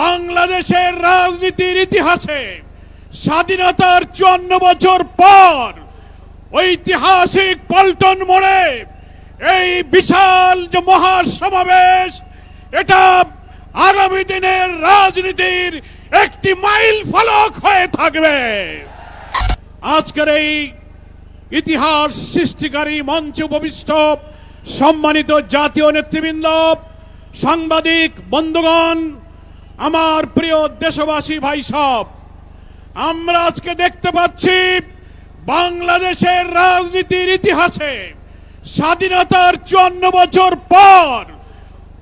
বাংলাদেশের রাজনীতির ইতিহাসে স্বাধীনতার চুয়ান্ন বছর পর ঐতিহাসিক পল্টন মোড়ে এই বিশাল যে মহাসমাবেশ, এটা আগামী দিনের রাজনীতির একটি মাইল ফলক হয়ে থাকবে। আজকের এই ইতিহাস সৃষ্টিকারী মঞ্চে উপবিষ্ট সম্মানিত জাতীয় নেতৃবৃন্দ, সাংবাদিক, বন্ধুগণ আমার প্রিয় দেশবাসী ভাই সব, আমরা আজকে দেখতে পাচ্ছি বাংলাদেশের রাজনীতির ইতিহাসে স্বাধীনতার চুয়ান্ন বছর পর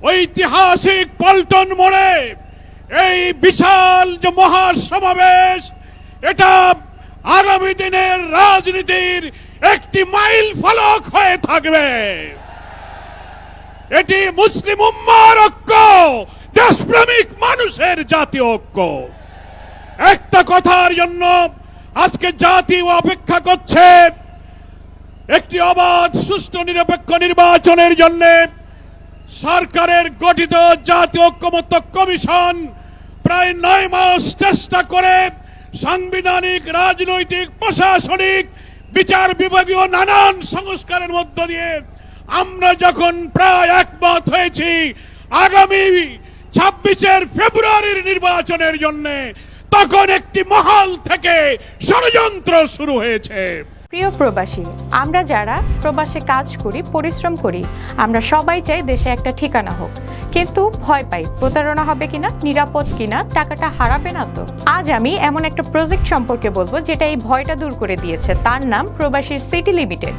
ঐতিহাসিক পল্টন মোড়ে এই বিশাল যে মহাসমাবেশ, এটা আগামী দিনের রাজনীতির একটি মাইল ফলক হয়ে থাকবে। এটি মুসলিম উম্মার দেশপ্রেমিক মানুষের জাতীয় ঐক্য। একটা কথার জন্য আজকে জাতি অপেক্ষা করছে। একটি অবাধ, সুষ্ঠু, নিরপেক্ষ নির্বাচনের জন্য সরকারের গঠিত জাতীয় ঐক্যমত্য কমিশন প্রায় নয় মাস চেষ্টা করে সাংবিধানিক, রাজনৈতিক, প্রশাসনিক, বিচার বিভাগীয় নানান সংস্কারের মধ্য দিয়ে আমরা যখন প্রায় একমত হয়েছি আগামী ছাব্বিশের ফেব্রুয়ারির নির্বাচনের জন্য তখন একটি মহল থেকে ষড়যন্ত্র শুরু হয়েছে। প্রিয় প্রবাসী, আমরা যারা প্রবাসে কাজ করি, পরিশ্রম করি, আমরা সবাই চাই দেশে একটা ঠিকানা হোক। কিন্তু ভয় পাই, প্রতারণা হবে কিনা, নিরাপদ কিনা, টাকাটা হারাবে না তো? আজ আমি এমন একটা প্রজেক্ট সম্পর্কে বলব, যেটা এই ভয়টা দূর করে দিয়েছে। তার নাম প্রবাসীর সিটি লিমিটেড